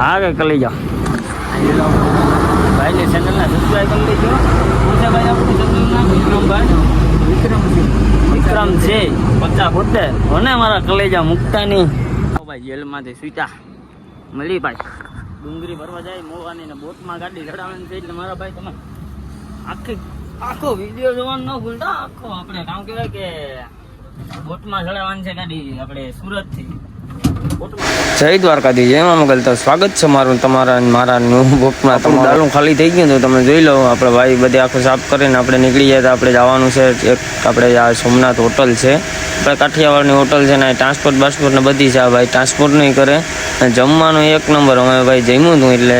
હા, કે કરી જાઓ ભાઈને ચેનલના સબસ્ક્રાઈબ કરી શું છે ભાઈ આપણું વિક્રમ છે, પચાસ પોતે મને મારા કલેજા મુકતાની. ભાઈ, જેલમાંથી સુતા મળી ભાઈ. ભરવા જાય, મોવાની ને બોટમાં ગાડી લડાવવાની છે એટલે મારા ભાઈ તમે આખી આખો વીડિયો જોવાનું ન ભૂલતા. આખો આપણે કામ કહેવાય કે બોટમાં ચડાવવાની છે ગાડી આપણે સુરતથી. જય દ્વારકાધી જય મામગલ તો સ્વાગત છે મારું તમારા મારા ન્યૂ બુકમાં તમારું ડાલું ખાલી થઈ ગયું તો તમે જોઈ લો આપણે ભાઈ બધે આખું સાફ કરીને આપણે નીકળી જાય તો આપણે જવાનું છે. એક આપણે આ સોમનાથ હોટલ છે. આપણે કાઠિયાવાડની હોટલ છે ને ટ્રાન્સપોર્ટ બાસપોર્ટ ને બધી છે. ભાઈ ટ્રાન્સપોર્ટ નહીં કરે. અને જમવાનું એક નંબર અમે ભાઈ જમ્યું હતું એટલે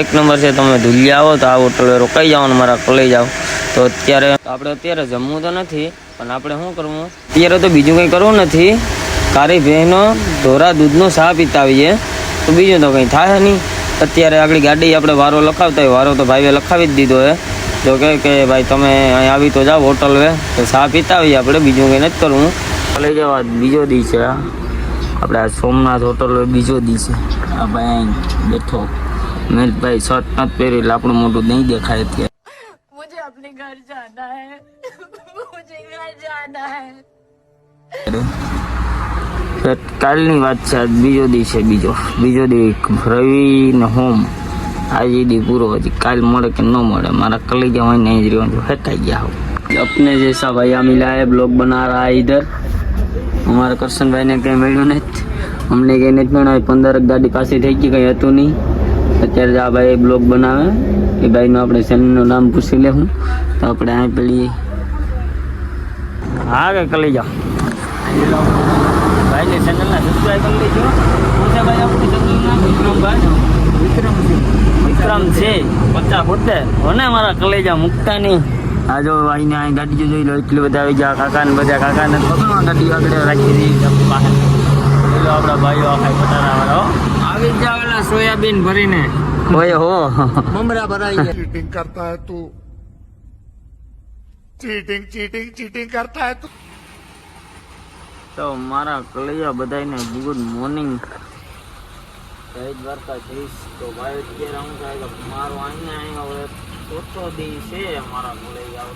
એક નંબર છે તમે ધુલિયા આવો તો આ હોટલ રોકાઈ જવાનું મારા કોલેજ આવો. તો અત્યારે આપણે અત્યારે જમવું તો નથી પણ આપણે શું કરવું? અત્યારે તો બીજું કંઈ કરવું નથી. કારી ભેંનો ધોરા દૂધનો સા પીતા આવીએ તો બીજું તો કંઈ થાય નહીં અત્યારે આગળ ગાડી આપણે વારો લખાવતા હોય વારો તો ભાઈએ લખાવી જ દીધો હે તો કહે કે ભાઈ તમે અહીં આવી તો જાઓ હોટલ વે તો સા પીતા આવીએ આપણે બીજું કંઈ નથી કરવું લઈ જવા બીજો દી છે આ આપણે આ સોમનાથ હોટલ વે બીજો દી છે આ ભાઈ અહીં બેઠો મેલભાઈ શર્ટ નથી પહેરી એટલે આપણું મોટું નહીં દેખાય અત્યારે मुझे अपने घर जाना है मुझे घर जाना है તો કાલની વાત છે આજ બીજો દી છે બીજો બીજો દી રવિ ને હોમ આજે દી પૂરો હજી કાલ મળે કે ન મળે મારા કલેજા હોય ને અહીં જ રહેવાનું હેઠાઈ ગયા हो अपने जैसा भैया मिला है ब्लॉग बना रहा है इधर અમારા કરશનભાઈ ને કંઈ મળ્યું નથી અમને કંઈ નથી મળ્યું પંદર ગાડી પાછી થઈ ગઈ કંઈ હતું નહીં અત્યારે જ આ ભાઈ બ્લોગ બનાવે એ ભાઈનું આપણે ચેનલનું નામ પૂછી લેવું તો આપણે અહીં પેલી હા કે કલી જાઓ ભાઈને ચેનલના સબસ્ક્રાઈબ કરી લેજો. મોટાભાઈ આપણી ચેનલનું નામ વિક્રમભાઈ. વિક્રમસિંહ. વિક્રમ છે પચાસ પોતે મને મારા કલેજા મૂકતા નહીં આ જો આઈને અહીં ગાડી જોઈ લો એટલી બધા આવી ગયા કાકાને બધા કાકાને પગમાં ગાડી આગળ રાખી દીધી આપણા ભાઈઓ આખા પટારા વાળો આવી જાય સોયાબીન ભરીને. ઓય હો. મમરા ચીટિંગ કરતા હે ચીટિંગ ચીટિંગ ચીટિંગ કરતા મારા કલૈયા બધાને ગુડ મોર્નિંગ જય દ્વારકા જઈશ તો ભાઈ, અત્યારે હું થાય કે મારો અહીંયા અહીંયા હવે ચોથો દી છે મારા કલૈયા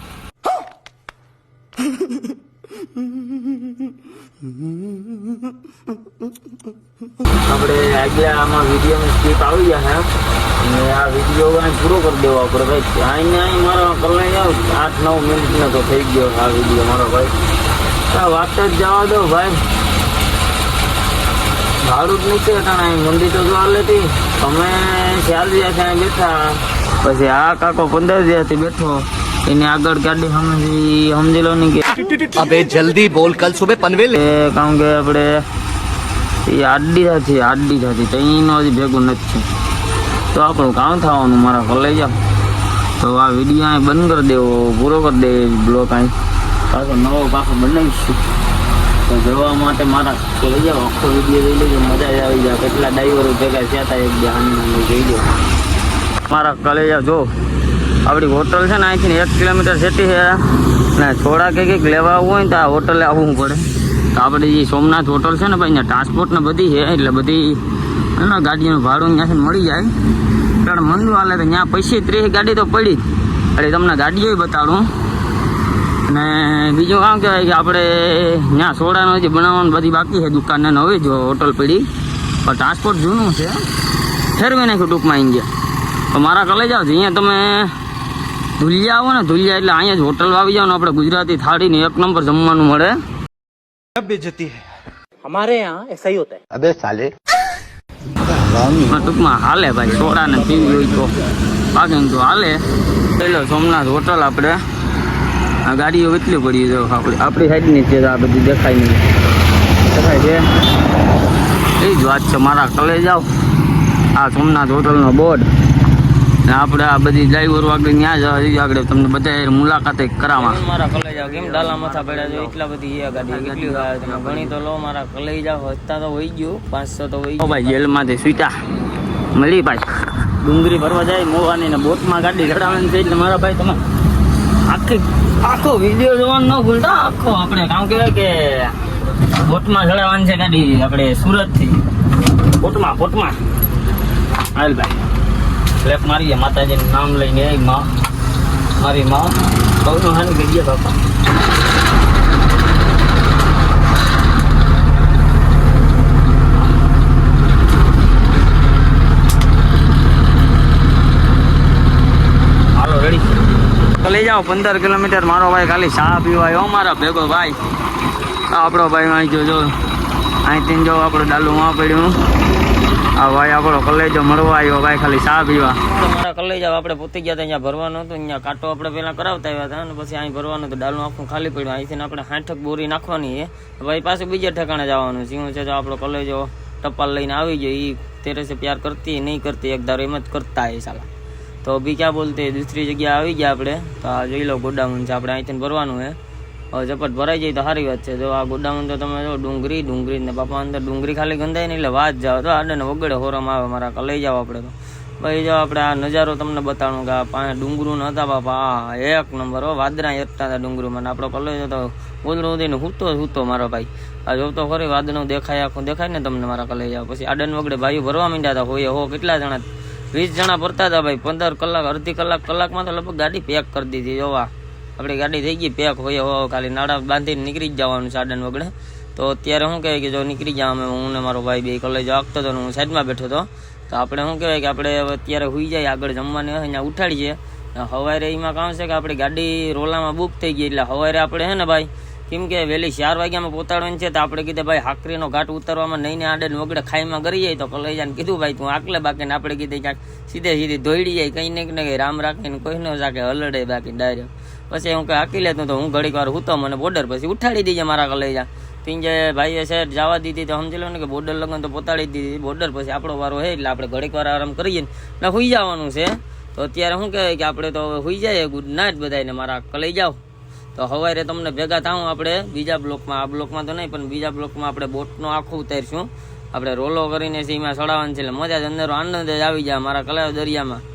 આપણે આગલા આમાં વિડીયોની સ્લીપ આવી જશે અને આ વીડિયો અહીં પૂરો કરી દેવો આપણે ભાઈ. અહીંયા અહીં મારો કલાઈ આઠ નવ મિનિટનો તો થઈ ગયો આ વીડિયો મારો ભાઈ. વાત જ જવા દો ભાઈ. ભાડું જ નીકળે કારણ મંદી તો જોવા લેતી. અમે ચાર દિવસ બેઠા. પછી આ કાકો પંદર દિવસથી બેઠો. એની આગળ ગાડી સમજી સમજી લો નહીં કે અબે જલ્દી બોલ કલ સુબે પનવેલ કારણ કે આપણે એ આડી હતી આડી હતી તો એનો હજી ભેગું નથી તો આપણું કામ થવાનું મારા કોલેજ તો આ વીડિયો અહીં બંધ કરી દેવો પૂરો કરી દે બ્લોક અહીં. પાછો નવો પાછો બનાવીશું. તો જોવા માટે મારા લઈ જાઓ આખો વીડિયો જોઈ લેજો, મજા જ આવી જાય. કેટલા ડ્રાઈવરો ભેગા થયા હતા એક હાની જોઈ જાઓ મારા કલેજા, જો આપણી હોટલ છે ને, અહીંથી એક કિલોમીટર સેટી છે. ને થોડા કંઈક લેવા આવવું હોય ને તો આ હોટલે આવવું પડે. તો આપણે જે સોમનાથ હોટલ છે ને, ભાઈ, અહીંયા ટ્રાન્સપોર્ટ બધી છે, એટલે બધી એના ગાડીનું ભાડું ત્યાંથી મળી જાય. કારણ મંદુ હાલે તો ત્યાં પૈસે ત્રીસ ગાડી તો પડી. એટલે તમને ગાડીઓ બતાડું. ને બીજું કામ કહેવાય કે આપણે ત્યાં સોડાનો જે બનાવવાનું બધી બાકી છે દુકાનને નવી જો હોટલ પડી પણ ટ્રાન્સપોર્ટ જૂનું છે ફેરવી નાખ્યું ટૂંકમાં ઇન્ડિયા તો મારા કલે જાઓ અહીંયા તમે ધુલિયા આવો ને ધુલિયા એટલે અહીંયા જ હોટલ આવી જાઓ ને આપણે ગુજરાતી થાળીને એક નંબર જમવાનું મળે બેજતી હમારે યહાં એસા હોતા હે અબે સાલે ટૂંકમાં હાલે ભાઈ સોડા ને પીવી હોય તો બાકી તો હાલે પેલો સોમનાથ હોટલ આપણે આ ગાડીઓ કેટલી પડી છે આપણે આપણી સાઈડની છે આ બધી દેખાય નહીં. દેખાય છે? એ જ વાત છે મારા કલે જાઓ. આ સોમનાથ હોટલનો બોર્ડ. ને આપણે આ બધી ડ્રાઈવરો આગળ ત્યાં જ આગળ તમને બધા મુલાકાતે કરાવવા. મારા કલે જાઓ કેમ ડાલા માથા પડ્યા છો? એટલા બધી એ ગાડી કેટલી તમે ગણી તો લો મારા કલે જાઓ હસતા તો હોઈ ગયું પાંચસો તો હોય ભાઈ જેલમાંથી સુઈતા. મળી ભાઈ. ડુંગરી ભરવા જાય મોવાની ને બોટમાં ગાડી ચડાવવાની છે એટલે મારા ભાઈ તમે આખી આખો વીડિયો જોવાનું ન ભૂલતા, આખો આપણે, કામ કહેવાય કે બોટમાં ચડાવવાની છે ગાડી, આપણે સુરતથી. બોટમાં બોટમાં. હાલ ભાઈ. લેપ મારીએ, માતાજીનું નામ લઈને માં. મારી માં. બહુ હાની ગઈ બાપા હાલો રેડી લઈ જાઓ, પંદર કિલોમીટર મારો ભાઈ ખાલી ચા પીવા આવ્યો મારા ભેગો ભાઈ. આપણો ભાઈ અહીં જો જો. અહીંથી જો આપણું ડાલુમાં પડ્યું. આ ભાઈ આપણો કલેજો મળવા આવ્યો, ભાઈ ખાલી ચા પીવા. મારા કલેજા આપણે પોતી ગયા હતા, અહીંયા ભરવાનું હતું, અહીંયા કાંટો આપણે પહેલાં કરાવતા આવ્યા હતા અને પછી અહીં ભરવાનું હતું, ડાલું આખું ખાલી પડ્યું. અહીંથી આપણે હાંઠક બોરી નાખવાની છે. ભાઈ પાછું બીજે ઠેકાણે જવાનું છે. શું છે તો આપણો કલેજો ટપાલ લઈને આવી ગયો એ તેરે પ્યાર કરતી, નહીં કરતી, એક ધારો એમ જ કરતા એ સાલા. તો અભી ક્યાં બોલતે દૂસરી જગ્યા આવી ગયા આપણે. તો આ જોઈ લો, ગોડાઉન છે. આપણે અહીંથી ભરવાનું છે હવે ઝપટ ભરાઈ જાય તો સારી વાત છે. જો આ ગોડાઉન તો તમે જો ડુંગળી ડુંગળી ને બાપા અંદર ડુંગળી ખાલી ગંધાય ને એટલે વાત જાવ તો આડે ને વગડે હોરમાં આવે મારા કલઈ જાવ આપણે તો. ભાઈ, જો આપણે આ નજારો તમને બતાવવાનું કે આ પાસે ડુંગરું ન હતા બાપા. આ એક નંબર હો વાદરા એકતા હતા ડુંગરુમાં ને આપણો કલઈ તો ગોદડું ઉદીને હૂતો જ હૂતો મારો ભાઈ. આ જો તો ખરી વાદળનું દેખાય, આખું દેખાય ને તમને મારા કલઈ જાવ પછી આડન વગડે ભાઈઓ ભરવા માંડ્યા હતા. હોય હો, કેટલા જણા વીસ જણા ભરતા હતા ભાઈ. પંદર કલાક, અડધી કલાક, કલાકમાં તો લગભગ ગાડી પેક કરી દીધી, જોવા. આપણી ગાડી થઈ ગઈ પેક હોય હો ખાલી નાડા બાંધીને નીકળી જ જવાનું સાડન વગડે. તો અત્યારે શું કહેવાય કે જો નીકળી જાવ અમે, હું ને મારો ભાઈ બે કલેજ આગતો હતો ને હું સાઈડમાં બેઠો હતો. તો આપણે શું કહેવાય કે આપણે અત્યારે હોઈ જાય, આગળ જમવાની અહીંયા ઉઠાડીએ. સવારે એમાં કામ છે કે આપણી ગાડી રોલામાં બુક થઈ ગઈ, એટલે સવારે આપણે હે ને ભાઈ કેમ કે વહેલી ચાર વાગ્યામાં પહોંચાડવાની છે તો આપણે કીધે, ભાઈ, હાકરીનો ઘાટ ઉતરવામાં નહીં ને આડે વગડે ખાઈમાં કરી જાય તો કલૈજાને કીધું, ભાઈ, તું આકલે બાકી ને આપણે કીધે ક્યાંક સીધે સીધી દોડી જાય, કંઈ ને કંઈ રામ રાખીને કોઈ ન જાકે હલડે બાકી ડાયરેક્ટ. પછી હું કંઈ હાકી લેતું તો હું ઘડીક વાર હૂતો મને બોર્ડર પછી ઉઠાડી દીજે મારા કલૈજા જે. ભાઈએ સાહેબ જવા દીધી તો સમજી લો ને કે બોર્ડર લગન તો પોતાડી દીધી. બોર્ડર પછી આપણો વારો હે એટલે આપણે ઘડીક વાર આરામ કરીએ ને. હુઈ જવાનું છે. તો અત્યારે શું કહેવાય કે આપણે તો હુઈ જાય ગુડ નાઇટ બધાને મારા કલઈ જાઓ. તો સવારે તમને ભેગા થાઉં આપણે બીજા બ્લોકમાં. આ બ્લોકમાં તો નહીં, પણ બીજા બ્લોકમાં આપણે બોટનો આખું ઉતારીશું. આપણે રોલો કરીને છે, એમાં ચડાવવાનું છે, એટલે મજા જ અંદર આનંદ જ આવી જાય મારા કલાવ દરિયામાં.